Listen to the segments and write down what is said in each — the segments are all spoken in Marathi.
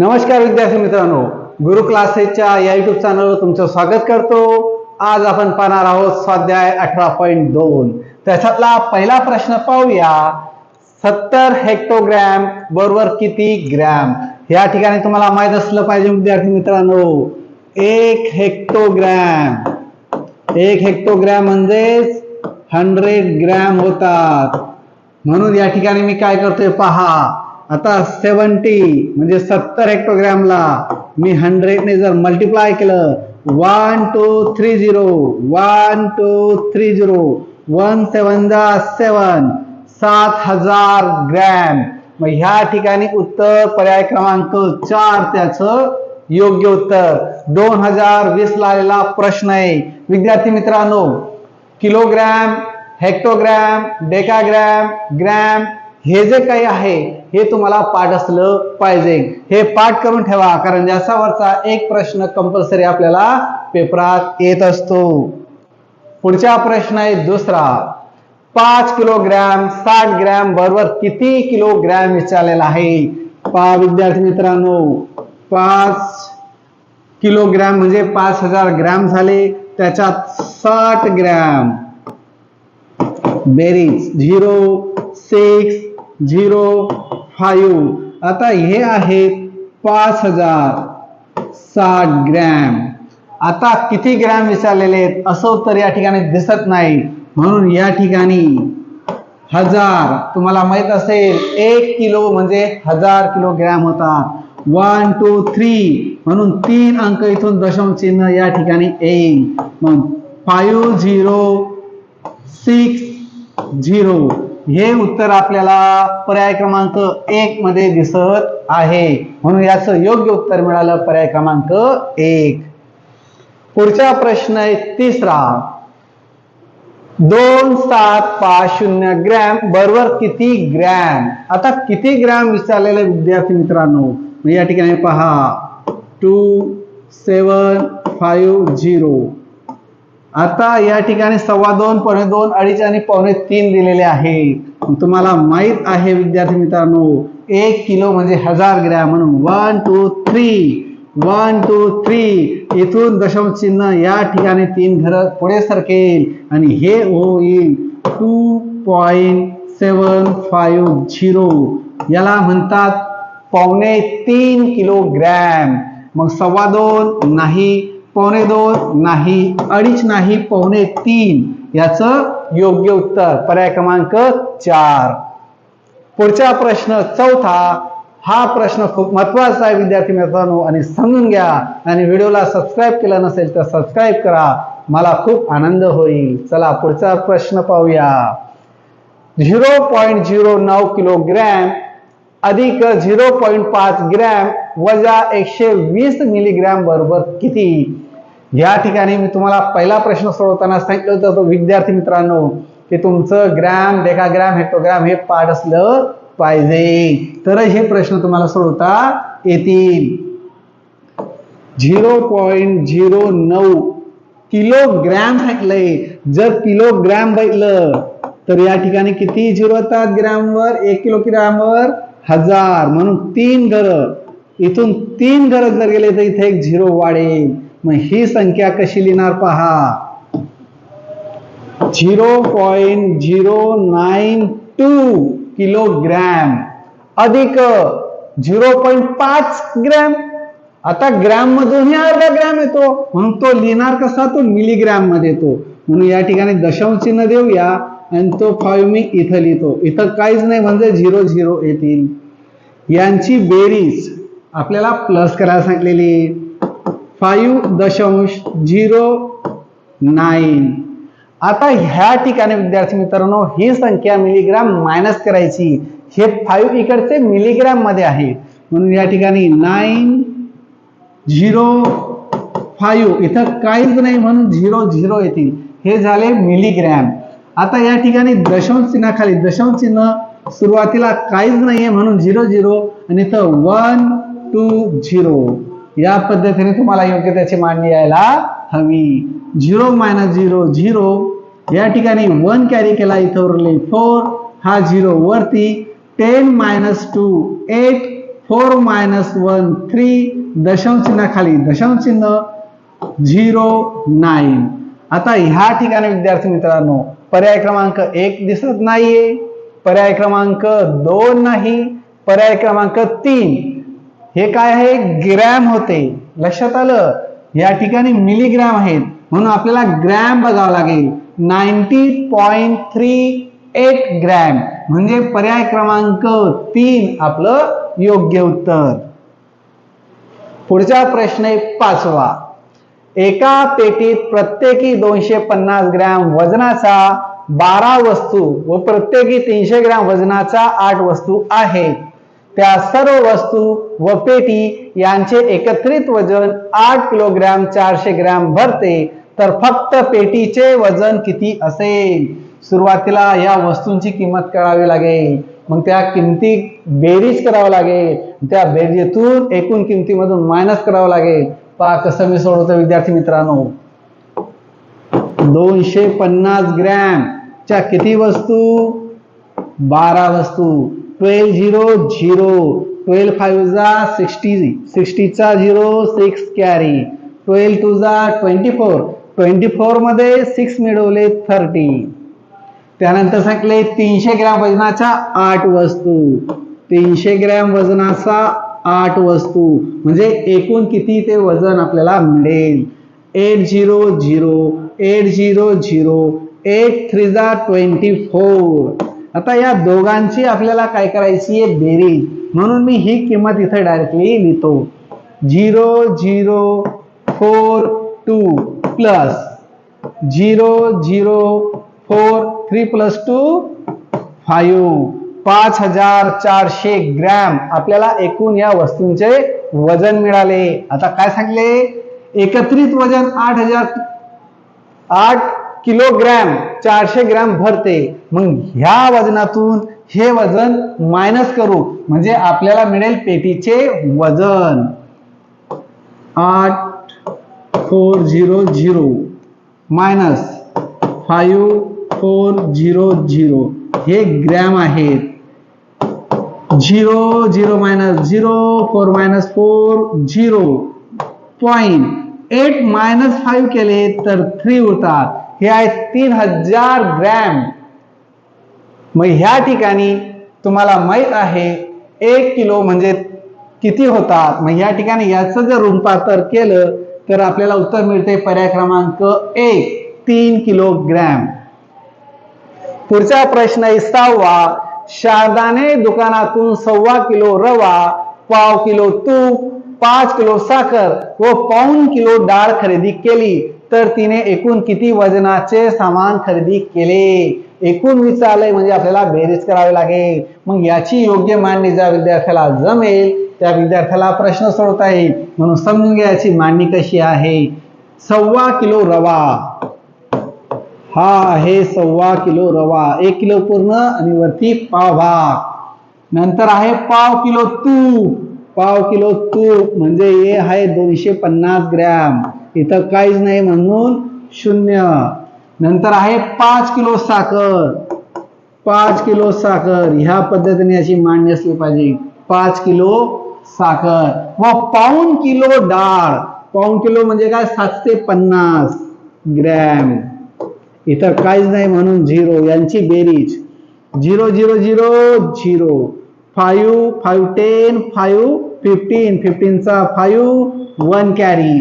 नमस्कार विद्यार्थी मित्रांनो. गुरु क्लासेसच्या या युट्यूब चॅनलवर तुमचं स्वागत करतो. आज आपण पाहणार आहोत स्वाध्याय अठरा पॉईंट दोन. त्याच्यातला पहिला प्रश्न पाहूया. सत्तर हेक्टोग्रॅम बरोबर किती ग्रॅम या ठिकाणी तुम्हाला माहीत असलं पाहिजे विद्यार्थी मित्रांनो. एक हेक्टोग्रॅम एक हेक्टोग्रॅम म्हणजेच हंड्रेड ग्रॅम होतात. म्हणून या ठिकाणी मी काय करतोय? पहा. आता सेवन्टी म्हणजे सत्तर हेक्टोग्रॅमला मी हंड्रेडने जर मल्टिप्लाय केलं one two three zero one two three zero one seven जा सेवन सात हजार ग्रॅम मग ह्या ठिकाणी उत्तर पर्याय क्रमांक चार त्याचं योग्य उत्तर. दोन हजार वीस ला आलेला प्रश्न आहे. विद्यार्थी मित्रांनो किलोग्रॅम हेक्टोग्रॅम डेकाग्रॅम ग्रॅम हे जे काही आहे हे तुम्हाला पाठ असलं पाहिजे. हे पाठ करून ठेवा कारण ज्याच्यावरचा एक प्रश्न कंपल्सरी आपल्याला पेपरात येत असतो. पुढचा प्रश्न आहे दुसरा. पाच किलोग्रॅम साठ ग्रॅम बरोबर किती किलोग्रॅम विचारलेला आहे? पा विद्यार्थी मित्रांनो पाच किलोग्रॅम म्हणजे पाच हजार ग्रॅम झाले. त्याच्यात साठ ग्रॅम. बेरीज झिरो सिक्स झिरो फाईव्ह. आता हे आहेत पाच हजार साठ ग्रॅम. आता किती ग्रॅम विचारलेले आहेत? असं उत्तर या ठिकाणी दिसत नाही. म्हणून या ठिकाणी हजार. तुम्हाला माहीत असेल एक किलो म्हणजे हजार किलो ग्रॅम होता. वन टू थ्री म्हणून तीन अंक इथून दशम चिन्ह या ठिकाणी येईल. मग फाईव्ह झिरो सिक्स झिरो हे उत्तर आपल्याला पर्याय क्रमांक एक मध्ये दिसत आहे. म्हणून याचं योग्य उत्तर मिळालं पर्याय क्रमांक एक. पुढचा प्रश्न आहे तिसरा. दोन सात पाच शून्य ग्रॅम बरोबर किती ग्रॅम? आता किती ग्रॅम विचारलेले विद्यार्थी मित्रांनो? या ठिकाणी पहा. Two seven five zero. आता या ठिकाणी सव्वा दोन पावणे दोन अडीच आणि पावणे तीन दिलेले आहेत. तुम्हाला माहीत आहे विद्यार्थी मित्रांनो एक किलो म्हणजे हजार ग्रॅम म्हणून one two three one two three. इथून दशम चिन्ह या ठिकाणी तीन घर पुढे सरकेल. आणि हे होईल two point seven five zero याला म्हणतात पावणे तीन किलोग्रॅम मग सव्वा दोन नाही पावणे दोन नाही अडीच नाही पावणे तीन याचं योग्य उत्तर. पर्याय क्रमांक चार. पुढचा प्रश्न चौथा. हा प्रश्न खूप महत्त्वाचा आहे विद्यार्थी मित्रांनो आणि समजून घ्या. आणि व्हिडिओला सबस्क्राईब केला नसेल तर सबस्क्राईब करा. मला खूप आनंद होईल. चला पुढचा प्रश्न पाहूया. झिरो पॉईंट झिरो नऊ किलोग्रॅम अधिक झिरो पॉईंट पाच ग्रॅम वजा एकशे वीस मिलीग्रॅम बरोबर किती? या ठिकाणी मी तुम्हाला पहिला प्रश्न सोडवताना सांगितलं होतं तो विद्यार्थी मित्रांनो की तुमचं ग्रॅम डेकाग्रॅम हेक्टोग्रॅम हे पाठ असलं पाहिजे. तर हे प्रश्न तुम्हाला सोडवता येतील. झिरो पॉईंट झिरो नऊ किलोग्रॅम सांगितलंय जर किलोग्रॅम बघितलं तर या ठिकाणी किती झिरो येतात ग्रॅमवर? एक किलो ग्रॅमवर हजार. म्हणून तीन घर. इथून तीन घर जर गेले तर इथे एक झिरो वाढेल. मग ही संख्या कशी लिहिणार पहा? Zero point zero nine two kilogram. अधिक झिरो पॉइंट पाच ग्रॅम. आता ग्रॅम मधूनही अर्धा ग्रॅम येतो. म्हणून तो लिहिणार कसा? तो मिलीग्रॅममध्ये येतो. म्हणून या ठिकाणी दशांश चिन्ह देऊया. आणि तो फाईव्ह मी इथं लिहितो. इथं काहीच नाही म्हणजे झिरो झिरो येतील. यांची बेरीज आपल्याला प्लस करायला सांगितलेली. फाईव्ह दशांश झिरो नाईन आता ह्या ठिकाणी विद्यार्थी मित्रांनो ही संख्या मिलीग्राम मायनस करायची. हे फाईव्ह इकडचे मिलीग्राममध्ये आहे. म्हणून या ठिकाणी नाईन झिरो फाईव्ह इथं काहीच नाही म्हणून झिरो झिरो येतील. हे झाले मिलीग्रॅम आता या ठिकाणी दशांश चिन्हाखाली दशांश चिन्ह सुरुवातीला काहीच नाहीये म्हणून झिरो झिरो आणि इथं वन टू झिरो या पद्धतीने तुम्हाला योग्य त्याची मांडणी यायला हवी. Zero minus zero zero. या ठिकाणी वन कॅरी केला इथं उरले फोर. हा झिरो वरती. Ten minus two eight. Four minus one three. दशांश चिन्हाखाली दशांश चिन्ह झिरो नाईन. आता ह्या ठिकाणी विद्यार्थी मित्रांनो पर्याय क्रमांक एक दिसत नाहीये. पर्याय क्रमांक दोन नाही. पर्याय क्रमांक तीन. हे काय आहे? ग्रॅम होते. लक्षात आलं? या ठिकाणी मिलीग्रॅम आहेत. म्हणून आपल्याला ग्रॅम बघावं लागेल. Ninety point three eight gram. म्हणजे पर्याय क्रमांक तीन आपलं योग्य उत्तर. पुढचा प्रश्न आहे पाचवा. एका पेटीत प्रत्येकी दोनशे पन्नास ग्रॅम वजनाचा बारा वस्तू व प्रत्येकी तीनशे ग्रॅम वजनाचा आठ वस्तू आहेत. त्या सर्व वस्तू व पेटी यांचे एकत्रित वजन आठ किलोग्रॅम चारशे ग्रॅम भरते तर फक्त पेटीचे वजन किती असेल? सुरुवातीला या वस्तूंची किंमत करावी लागेल. मग त्या किमती बेरीज करावं लागेल. त्या बेरीजतून एकूण किमतीमधून मायनस करावं लागेल. पहा कसं मी सोडवतो विद्यार्थी मित्रांनो. दोनशे पन्नास ग्रॅम च्या किती वस्तू? बारा वस्तू. Twelve zero zero twelve five sixty सिक्स्टीचा zero six carry twelve two twenty four twenty फोरमध्ये सिक्स मिळवले थर्टी त्यानंतर सांगितले तीनशे ग्रॅम वजनाच्या आठ वस्तू. तीनशे ग्रॅम वजनाचा आठ वस्तू. म्हणजे एकूण किती ते वजन आपल्याला मिळेल? Eight zero zero eight zero zero eight three जा ट्वेंटी फोर आता या दोघांची आपल्याला काय करायची आहे? बेरीज. म्हणून मी ही किंमत इथे डायरेक्टली लिहितो. Zero zero four two plus. Zero zero four three plus two five. पाच हजार चारशे ग्रॅम. आपल्याला एकूण या वस्तूंचे वजन मिळाले. आता काय सांगले एकत्रित वजन आठ हजार आठ किलोग्रॅम चारशे ग्रॅम भरते. मग ह्या वजनातून हे वजन मायनस करू. म्हणजे आपल्याला मिळेल पेटीचे वजन. आठ four zero zero. Minus five four zero zero. हे ग्रॅम आहेत. Zero zero minus zero four minus four zero. Point eight minus five केले तर थ्री होतात. हे आहेत तीन हजार ग्रॅम. मग ह्या ठिकाणी तुम्हाला माहीत आहे एक किलो म्हणजे किती होतात? मग या ठिकाणी याचं जर रूपांतर केलं तर आपल्याला उत्तर मिळते पर्याय क्रमांक एक तीन किलोग्रॅम पुढचा प्रश्न इसावा सहावा शारदाने दुकानातून सव्वा किलो रवा पाव किलो तूप पाच किलो साखर व पाऊन किलो डाळ खरेदी केली. तर तिने एकूण किती वजनाचे सामान खरेदी केले? एकूण विचारलंय म्हणजे आपल्याला बेरीज करावी लागेल. मग याची योग्य मांडणी ज्या विद्यार्थ्याला जमेल त्या विद्यार्थ्याला प्रश्न सोडवता येईल. म्हणून समजून घ्या याची मांडणी कशी आहे? सव्वा किलो रवा. हा आहे सव्वा किलो रवा. एक किलो पूर्ण आणि वरती पाव भाग नंतर आहे पाव किलो तूप. पाव किलो तूप म्हणजे हे आहे दोनशे पन्नास ग्रॅम. इथं काहीच नाही म्हणून शून्य. नंतर आहे पाच किलो साखर. पाच किलो साखर. ह्या पद्धतीने अशी मांडणी असली पाहिजे. पाच किलो साखर. व पाऊन किलो डाळ. पाऊन किलो म्हणजे काय? सातशे पन्नास ग्रॅम. इथं काहीच नाही म्हणून झिरो. यांची बेरीज. Zero zero zero zero. Five five ten five fifteen फिफ्टीनचा five one carry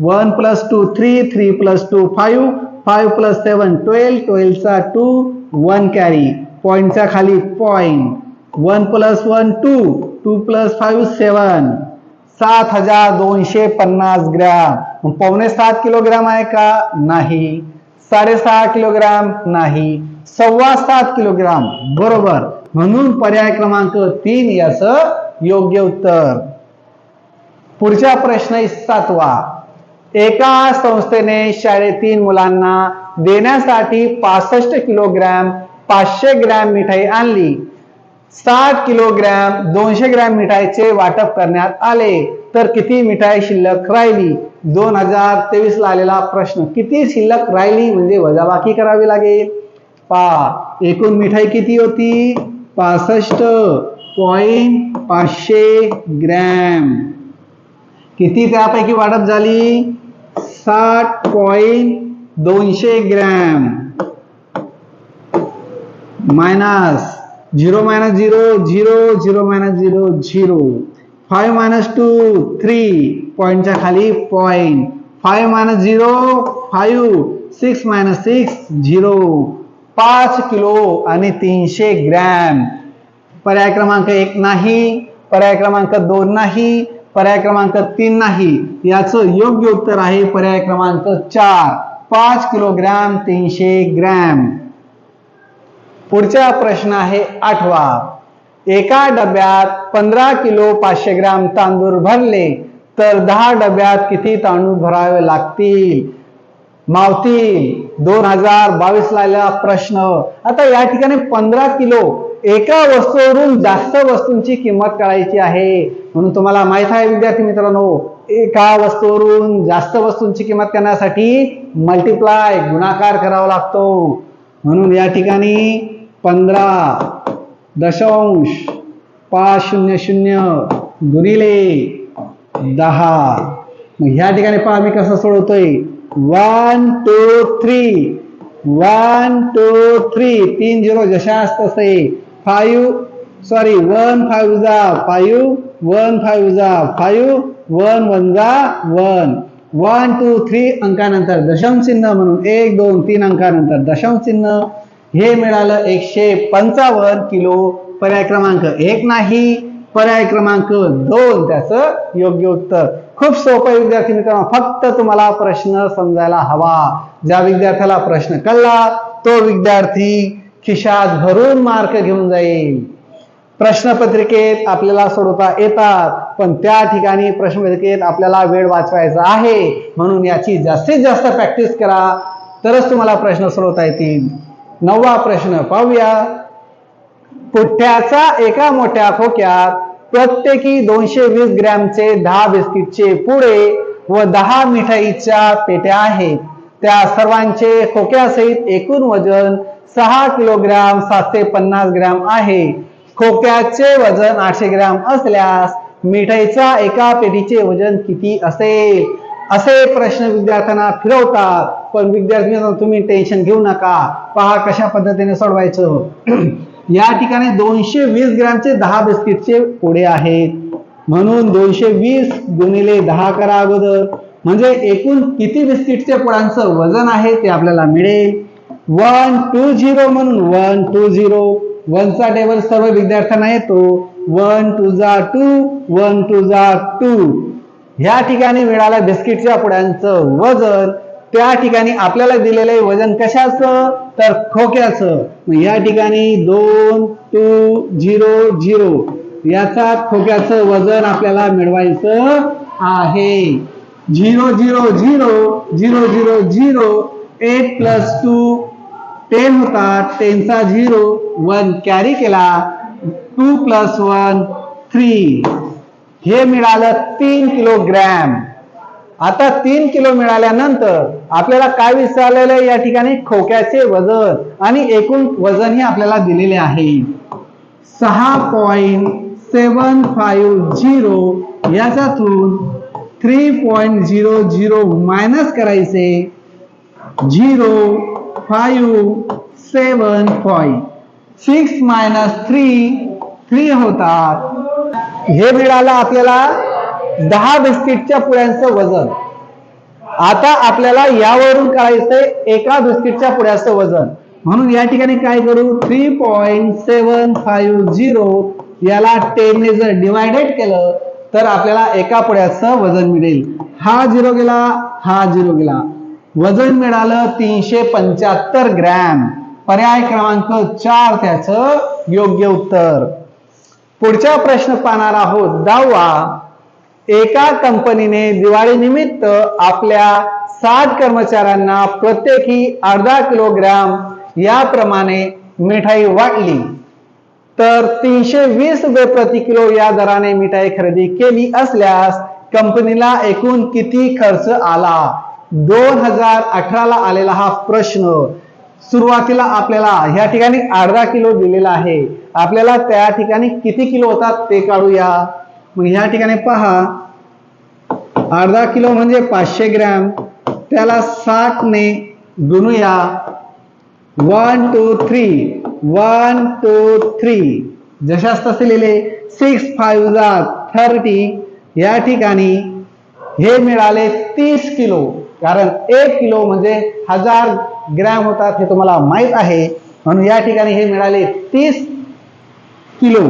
one plus two three three plus two five five plus seven twelve ट्वेल्वचा two one carry पॉईंटच्या खाली point one plus one two two plus five seven. सात हजार दोनशे पन्नास ग्रॅम. पावणे सात किलोग्राम आहे का? नाही. साडेसहा किलोग्राम? नाही. सव्वा सात किलोग्राम. बरोबर. म्हणून पर्याय क्रमांक तीन याचं योग्य उत्तर. पुढचा प्रश्न सातवा. एका संस्थेने शाळेतील मुलांना देण्यासाठी पासष्ट किलोग्रॅम पाचशे ग्रॅम मिठाई आणली. साठ किलोग्रॅम दोनशे ग्रॅम मिठाईचे वाटप करण्यात आले. तर किती मिठाई शिल्लक राहिली? दोन हजार तेवीस ला आलेला प्रश्न किती शिल्लक राहिली म्हणजे वजाबाकी करावी लागेल? पा एकूण मिठाई किती होती? पासष्ट पॉईंट पाचशे ग्रॅम. किती त्यापैकी वाढत झाली? साठ पॉईंट दोनशे gram. Minus zero minus zero zero zero minus zero zero. Five minus two three. पॉईंटच्या खाली point five minus zero five. Six minus six zero. पाच किलो आणि तीनशे ग्रॅम. पर्याय क्रमांक एक नाही पर्याय क्रमांक दोन नाही पर्याय क्रमांक तीन नाही. याचं योग्य उत्तर आहे पर्याय क्रमांक चार. पाच किलोग्रॅम तीनशे ग्रॅम. पुढचा प्रश्न आहे आठवा. एका डब्यात पंधरा किलो पाचशे ग्रॅम तांदूळ भरले तर दहा डब्यात किती तांदूळ भरावे लागतील? मावतील. दोन हजार बावीस ला प्रश्न. आता या ठिकाणी पंधरा किलो एका वस्तूवरून जास्त वस्तूंची किंमत काढायची आहे. म्हणून तुम्हाला माहीत आहे विद्यार्थी मित्रांनो एका वस्तूवरून जास्त वस्तूंची किंमत करण्यासाठी मल्टिप्लाय गुणाकार करावा लागतो. म्हणून या ठिकाणी पंधरा दशांश पाच शून्य शून्य गुणिले दहा. मग ह्या ठिकाणी पहा मी कसं सोडवतोय. One two three one two three तीन झिरो जशास तसे. फाईव्ह सॉरी वन फाईव्ह जा फाईव्ह वन फाईव्ह जा फाईव्ह वन वन जा वन. वन टू थ्री अंकानंतर दशम चिन्ह म्हणून एक दोन तीन अंकानंतर दशम चिन्ह. हे मिळालं एकशे पंचावन्न किलो पर्याय क्रमांक एक नाही पर्याय क्रमांक दोन त्याचं योग्य उत्तर. खूप सोपं विद्यार्थी मित्रांनो फक्त तुम्हाला प्रश्न समजायला हवा. ज्या विद्यार्थ्याला प्रश्न कळला तो विद्यार्थी खिशात भरून मार्क घेऊन जाईल प्रश्नपत्रिकेत आपल्याला सोडवता येतात पण त्या ठिकाणी प्रश्नपत्रिकेत आपल्याला वेळ वाचवायचा आहे. म्हणून याची जास्तीत जास्त प्रॅक्टिस करा. तरच तुम्हाला प्रश्न सोडवता येतील. नववा प्रश्न पाहूया. पुठ्ठ्याचा एका मोठ्या खोक्यात प्रत्येकी दोनशे वीस ग्रॅमचे दहा बिस्किटचे पुडे व दहा मिठाईच्या पेट्या आहेत. त्या सर्वांचे खोक्यासहित एकूण वजन सहा किलोग्राम सातशे पन्नास ग्रॅम आहे. खोक्याचे वजन आठशे ग्रॅम असल्यास मिठाईचा एका पेटीचे वजन किती असेल? असे प्रश्न विद्यार्थ्यांना फिरवतात. पण विद्यार्थी तुम्ही टेन्शन घेऊ नका. पहा कशा पद्धतीने सोडवायचं. या ठिकाणी दोनशे वीस ग्रॅमचे दहा बिस्किटचे पुढे आहेत. म्हणून दोनशे वीस गुणिले दहा करा अगोदर. म्हणजे एकूण किती बिस्किटच्या पुडांचं वजन आहे ते आपल्याला मिळेल? वन टू झिरो म्हणून वन टू झिरो. वनचा टेबल सर्व विद्यार्थ्यांना येतो. वन टू जा टू वन टू जा टू. ह्या ठिकाणी मिळालं बिस्किटच्या पुड्यांचं वजन. त्या ठिकाणी आपल्याला दिलेलं वजन कशाचं? तर खोक्याचं. मग या ठिकाणी दोन टू झिरो झिरो. याचा खोक्याचं वजन आपल्याला मिळवायचं आहे. Zero zero zero zero zero zero. Eight plus two ten होता टेनचा झिरो वन कॅरी केला टू प्लस वन थ्री हे मिळालं तीन किलोग्रॅम आता तीन किलो मिळाल्यानंतर आपल्याला काय विचारलेलं आहे? या ठिकाणी खोक्याचे वजन आणि एकूण वजन हे आपल्याला दिलेले आहे. सहा पॉइंट सेवन फाईव्ह झिरो याच्यातून three point zero zero minus करायचे. Zero five seven point six minus three three होतात हे मिळालं आपल्याला दहा बिस्किटच्या पुड्यांचं वजन. आता आपल्याला यावरून करायचंय एका बिस्किटच्या पुड्याचं वजन. म्हणून या ठिकाणी काय करू? Three point seven five zero याला टेनने जर डिवायडेड केलं तर आपल्याला एका पुड्याचं वजन मिळेल. हा झिरो गेला हा झिरो गेला. वजन मिळालं तीनशे पंच्याहत्तर ग्रॅम. पर्याय क्रमांक चार त्याचं योग्य उत्तर. पुढचा प्रश्न पाहणार आहोत. दहावा एका कंपनीने दिवाळीनिमित्त आपल्या सात कर्मचाऱ्यांना प्रत्येकी अर्धा किलोग्रॅम याप्रमाणे मिठाई वाटली. तर तीनशे वीस रुपये प्रति किलो या दराने मिठाई खरेदी केली असल्यास कंपनीला एकूण किती खर्च आला? दोन हजार अठराला आलेला हा प्रश्न सुरुवातीला आपल्याला ह्या ठिकाणी अर्धा किलो दिलेला आहे. आपल्याला त्या ठिकाणी किती किलो होतात ते काढूया. मग ह्या ठिकाणी पहा. अर्धा किलो म्हणजे पाचशे ग्रॅम. त्याला साठने गुणूया. One two three. One two three. जशास तसे लिहिले सिक्स फाईव्ह जा थर्टी. या ठिकाणी हे मिळाले तीस किलो. कारण एक किलो म्हणजे हजार ग्रॅम होतात हे तुम्हाला माहीत आहे. म्हणून या ठिकाणी हे मिळाले तीस किलो.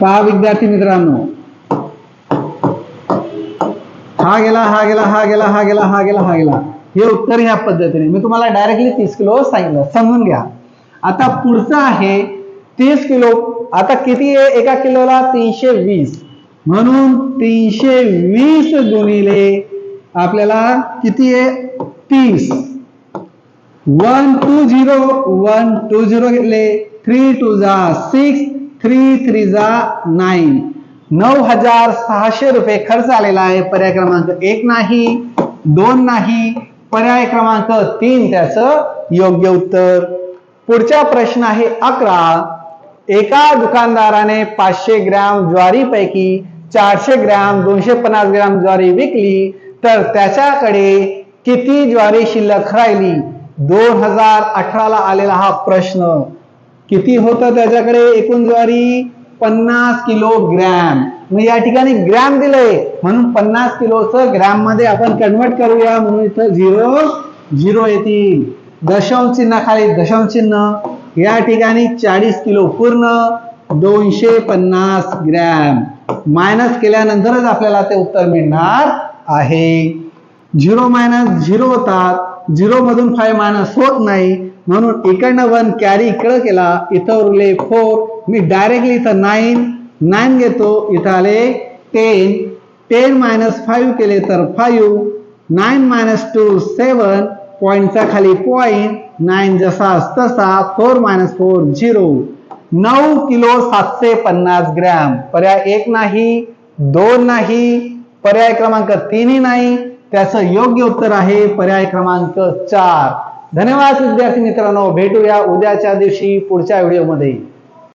पहा विद्यार्थी मित्रांनो. हा गेला हा गेला हा गेला हा गेला हा गेला हा गेला. हे उत्तर ह्या पद्धतीने. मी तुम्हाला डायरेक्टली तीस किलो सांगितलं. समजून घ्या. आता पुढचं आहे तीस किलो. आता किती आहे? एका किलोला तीनशे वीस. म्हणून तीनशे वीस गुणिले आपल्याला किती आहे? तीस. One two zero one two zero घेतले. थ्री टू जा सिक्स थ्री थ्री जा नाईन. नऊ हजार सहाशे रुपये खर्च आलेला आहे. पर्याय क्रमांक एक नाही दोन नाही पर्याय क्रमांक तीन त्याचं योग्य उत्तर. पुढचा प्रश्न आहे अकरा. एका दुकानदाराने पाचशे ग्रॅम ज्वारीपैकी चारशे ग्रॅम दोनशे पन्नास ग्रॅम ज्वारी विकली तर त्याच्याकडे किती ज्वारी शिल्लक राहिली? दोन हजार अठराला आलेला हा प्रश्न. किती होतं त्याच्याकडे एकूण ज्वारी? पन्नास किलो ग्रॅम. मग या ठिकाणी ग्रॅम दिलंय. म्हणून पन्नास किलोचं ग्रॅममध्ये आपण कन्वर्ट करूया. म्हणून इथं झिरो झिरो येतील. दशम चिन्हाखाली खाली चिन्ह. या ठिकाणी चाळीस किलो पूर्ण. दोनशे पन्नास ग्रॅम. मायनस केल्यानंतरच आपल्याला ते उत्तर मिळणार आहे. झिरो मायनस झिरो होतात. झिरो मधून फाय मायनस होत नाही. म्हणून इकडनं वन कॅरी इकडं केला. इथं उरले फोर. मी डायरेक्टली इथं नाईन. नाईन घेतो. इथं आले टेन. टेन मायनस फाईव्ह केले तर five. Nine minus two seven पॉईंटचा खाली पॉईंट. नाईन जसा तसा फोर मायनस फोर झिरो. नऊ किलो सातशे पन्नास ग्रॅम. पर्याय एक नाही दोन नाही पर्याय क्रमांक तीनही नाही. त्याचं योग्य उत्तर आहे पर्याय क्रमांक चार. धन्यवाद विद्यार्थी मित्रांनो. भेटूया उद्याच्या दिवशी पुढच्या व्हिडिओमध्ये.